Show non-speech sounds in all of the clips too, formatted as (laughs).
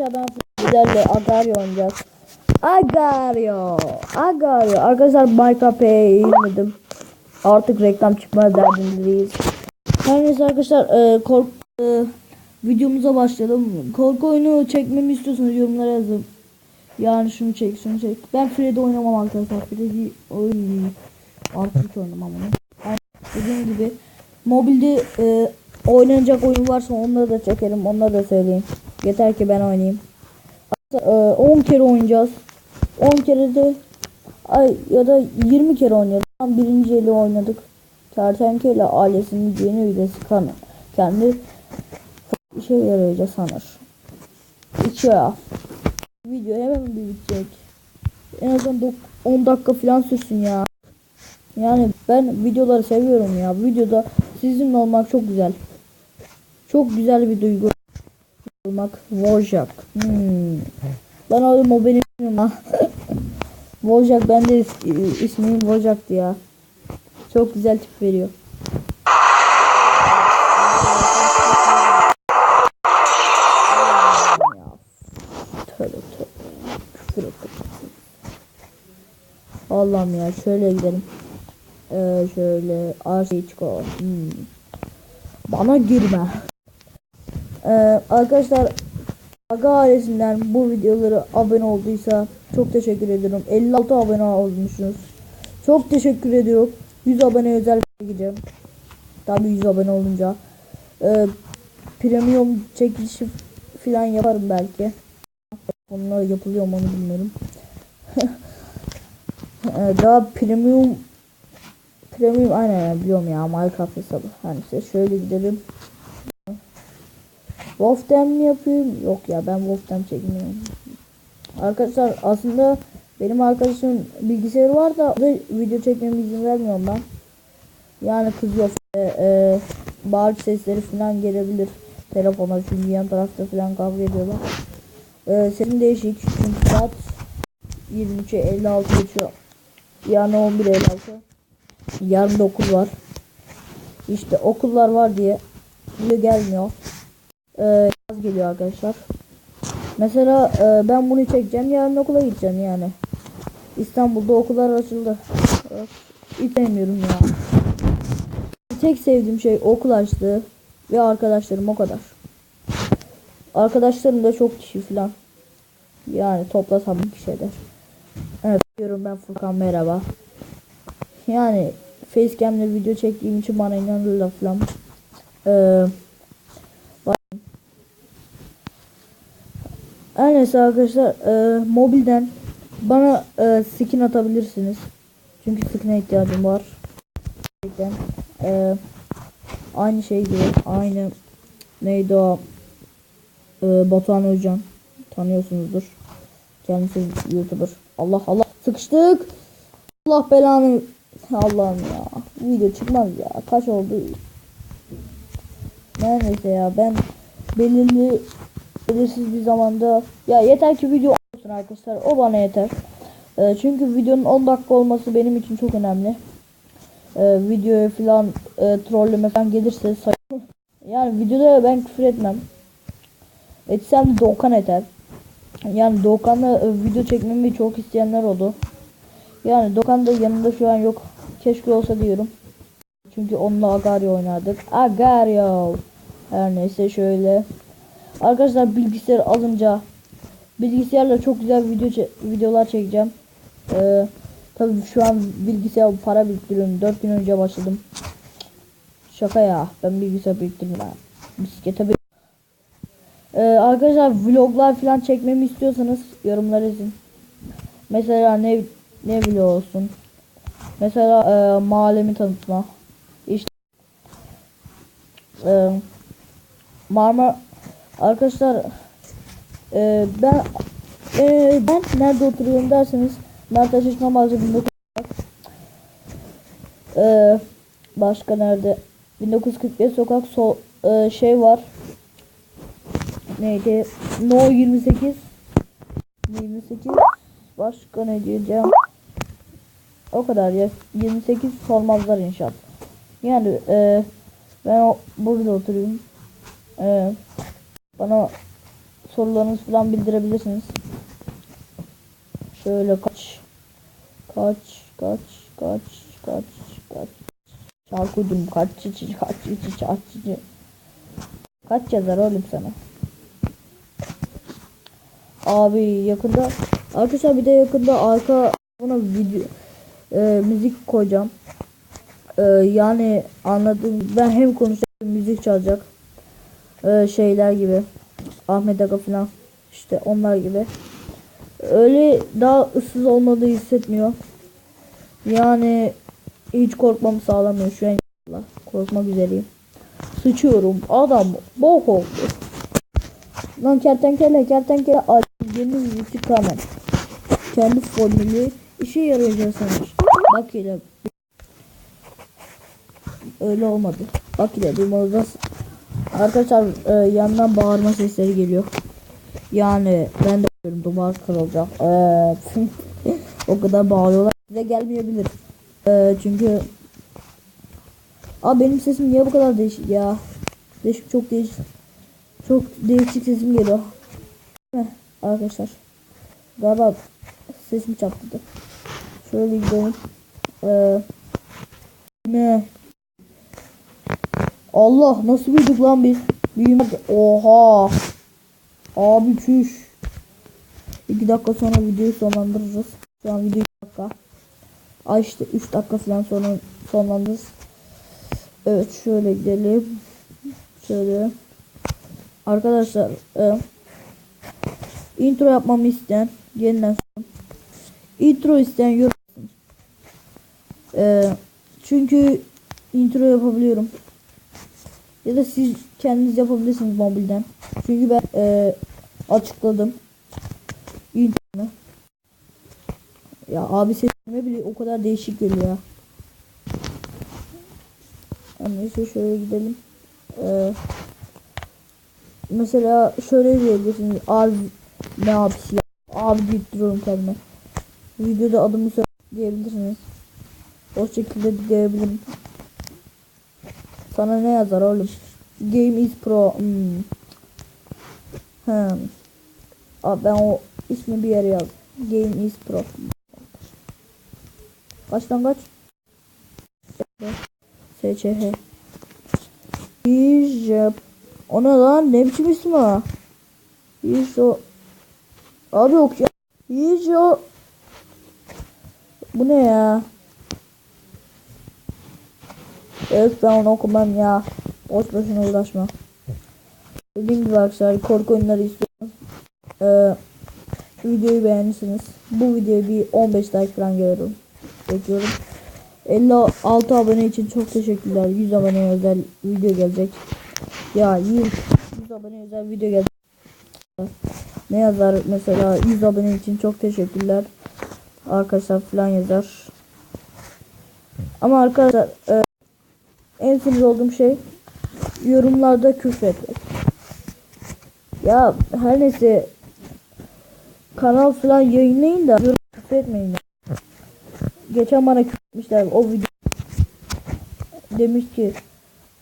arkadaşlar ben sizlerle Agario oynayacağız. Agario. Agario. Arkadaşlar Minecraft'e inmedim. Artık reklam çıkmaz derdindeyiz. Her neyse arkadaşlar e, kork e, videomuza başlayalım. Korku oyunu çekmemi istiyorsanız yorumlara yazın. Yani şunu çek, şunu çek. Ben Freddy oynamam arkadaşlar. Freddy oyun artık hiç oynamam onu. Yani dediğim gibi mobilde e, oynanacak oyun varsa onları da çekerim. Onları da söyleyeyim. Yeter ki ben oynayayım. E, 10 kere oynayacağız. 10 kere de ay ya da 20 kere. Tam birinci eli oynadık. Kertenkele ailesinin yeni üyesi kanı. Kendi işe yarayacak sanır. İçiyor. Video hemen bir bitecek. En azından dok- 10 dakika falan sürsün ya. Yani ben videoları seviyorum ya. Videoda sizinle olmak çok güzel. Çok güzel bir duygu olmak. Wojak. Hmm. Ben o ismim ha. Wojak ben de is- ismim Wojak'tı ya. Çok güzel tip veriyor. Tövbe. Allah'ım ya şöyle gidelim. Ee, şöyle arşayı çıkar. Hmm. Bana girme. Ee, arkadaşlar Aga ailesinden bu videoları abone olduysa çok teşekkür ediyorum. 56 abone olmuşsunuz. Çok teşekkür ediyorum. 100 abone özel gideceğim. Tabii 100 abone olunca. Ee, premium çekilişi falan yaparım belki. Onlar yapılıyor mu onu bilmiyorum. (laughs) Ee, daha premium premium aynen biliyorum ya Minecraft hesabı. Hani size şöyle gidelim. Wolf'ten mi yapayım? Yok ya ben Wolf'ten çekmiyorum. Arkadaşlar aslında benim arkadaşımın bilgisayarı var da video çekmeme izin vermiyorum ben. Yani kızıyor. E, e, bağırış sesleri falan gelebilir telefona çünkü yan tarafta falan kavga ediyorlar. E, sesim değişik çünkü saat 23'e 56 geçiyor. Yani 11 56. Yarın da okul var. İşte okullar var diye video gelmiyor. Ee, yaz geliyor arkadaşlar. Mesela e, ben bunu çekeceğim. Yarın okula gideceğim yani. İstanbul'da okullar açıldı. Hiç sevmiyorum ya. Tek sevdiğim şey okul açtı ve arkadaşlarım o kadar. Arkadaşlarım da çok kişi falan. Yani toplasam bir kişi eder. Evet diyorum ben Furkan merhaba. Yani facecam'le video çektiğim için bana inanırlar falan. Ee, neyse arkadaşlar e, mobilden bana e, skin atabilirsiniz. Çünkü skin'e ihtiyacım var. E, aynı şey gibi aynı neydi o e, Batuhan Özcan tanıyorsunuzdur. Kendisi YouTuber. Allah Allah sıkıştık. Allah belanı Allah'ım ya. Video çıkmaz ya. Kaç oldu? Neyse ya ben belirli belirsiz bir zamanda ya yeter ki video olsun arkadaşlar. O bana yeter. Ee, çünkü videonun 10 dakika olması benim için çok önemli. Ee, videoya falan e, trolleme falan gelirse (laughs) yani videoda ben küfür etmem. Etsem de Doğukan eter. Yani Doğukan'la e, video çekmemi çok isteyenler oldu. Yani Doğukan da yanında şu an yok. Keşke olsa diyorum. Çünkü onunla Agario oynardık. Agario. Her neyse şöyle. Arkadaşlar bilgisayar alınca bilgisayarla çok güzel video videolar çekeceğim. Ee, tabii şu an bilgisayar para biriktiriyorum. 4 gün önce başladım. Şaka ya. Ben bilgisayar biriktirdim ha. Bisiklete bir ee, arkadaşlar vloglar falan çekmemi istiyorsanız yorumlar yazın. Mesela ne ne vlog olsun. Mesela e, mahallemi tanıtma. İşte e, Marmara arkadaşlar e, ben e, ben nerede oturuyorum derseniz Mertaş İşma Malzemesi'nde e, başka nerede? 1945 sokak sol e, şey var. Neydi? No 28 28 başka ne diyeceğim? O kadar ya. 28 sormazlar inşaat yani e, ben o, burada oturuyorum. E, bana sorularınızı falan bildirebilirsiniz. Şöyle kaç kaç kaç kaç kaç kaç. Şarkı uydum kaç çiçi kaç çiçi kaç çiçi kaç yazar oğlum sana? Abi yakında arkadaşlar bir de yakında arka buna video e, müzik koyacağım. E, yani anladım. Ben hem konuşacağım müzik çalacak E, şeyler gibi Ahmet Aga falan işte onlar gibi. Öyle daha ıssız olmadığı hissetmiyor. Yani hiç korkmam sağlamıyor şu an. Korkmak üzereyim. Sıçıyorum. Adam bok oldu. Lan kertenkele kertenkele. Algeniz yüzü kamen kendi formülü işe yarayacak sanır bak ile öyle olmadı. Bak ile bir moda arkadaşlar e, yandan bağırma sesleri geliyor. Yani ben de diyorum duvar kırılacak. Evet (laughs) o kadar bağırıyorlar. Size gelmeyebilir. E, çünkü Abi benim sesim niye bu kadar değişik ya? Değişik çok değişik. Çok değişik sesim geliyor. Heh, arkadaşlar. Galiba sesim çarptı. Şöyle gidelim. Ee, ne Allah nasıl büyüdük lan biz? Büyümek oha. Abi çüş. 2 dakika sonra videoyu sonlandırırız. Şu an video 2 dakika. Ay işte 3 dakika falan sonra sonlandırırız. Evet şöyle gidelim. Şöyle. Arkadaşlar e, intro yapmamı isteyen yeniden intro isteyen yorum e, çünkü intro yapabiliyorum ya da siz kendiniz yapabilirsiniz mobilden çünkü ben e, açıkladım intro'nu ya abi sesime bile o kadar değişik geliyor ya Neyse şöyle gidelim. Ee, mesela şöyle diyebilirsiniz. Abi ne abisi ya. Abi deyip duruyorum kendime. Videoda adımı söyle diyebilirsiniz. O şekilde diyebilirim. Sana ne yazar oğlum? Game is pro. Hmm. Hmm. Abi ben o ismi bir yere yaz. Game is pro. Kaçtan kaç? SCH. Hijab. O ne lan? Ne biçim isim o? Hijo. Abi ok ya. Hijo. Bu ne ya? Evet ben onu okumam ya. Boş boşuna uğraşma. Dediğim gibi arkadaşlar korku oyunları istiyorsanız ee, şu videoyu beğenirsiniz. Bu videoyu bir 15 like falan görüyorum. Bekliyorum. 56 abone için çok teşekkürler. 100 abone özel video gelecek. Ya 100, 100 abone özel video gelecek. Ne yazar mesela 100 abone için çok teşekkürler. Arkadaşlar falan yazar. Ama arkadaşlar e, en sinir olduğum şey yorumlarda küfür etmek. Ya her neyse kanal falan yayınlayın da yorum küfür etmeyin. Geçen bana küfür etmişler o video demiş ki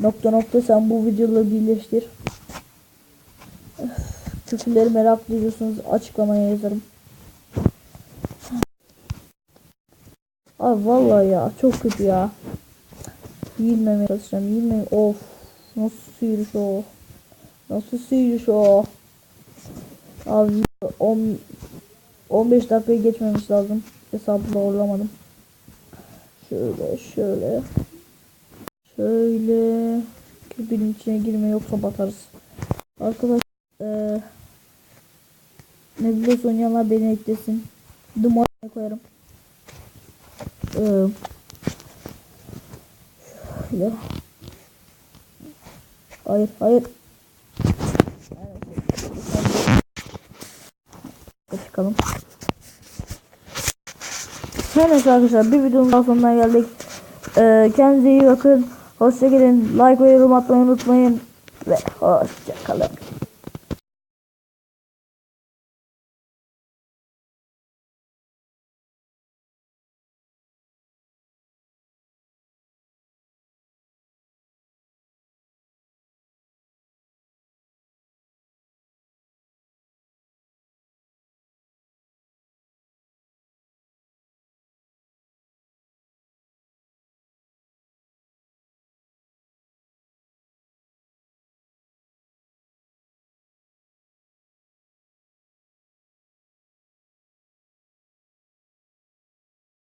nokta nokta sen bu videoları birleştir. Küfürleri merak duyuyorsunuz açıklamaya yazarım. Abi vallahi ya çok kötü ya. Yiyilmemeye çalışacağım. Yiyilmeye of. Nasıl sıyırış o. Nasıl sıyırış o. Abi 10 15 dakikayı geçmemiş lazım. Hesabı doğrulamadım. Şöyle şöyle. Şöyle. Birbirinin içine girme yoksa batarız. Arkadaş eee ne biliyorsa oynayanlar beni eklesin. Duman koyarım. Eee şöyle. Hayır hayır. Çıkalım. Her neyse arkadaşlar bir videonun daha sonuna geldik. Ee, kendinize iyi bakın. Hoşçakalın. Like ve yorum atmayı unutmayın. Ve hoşçakalın.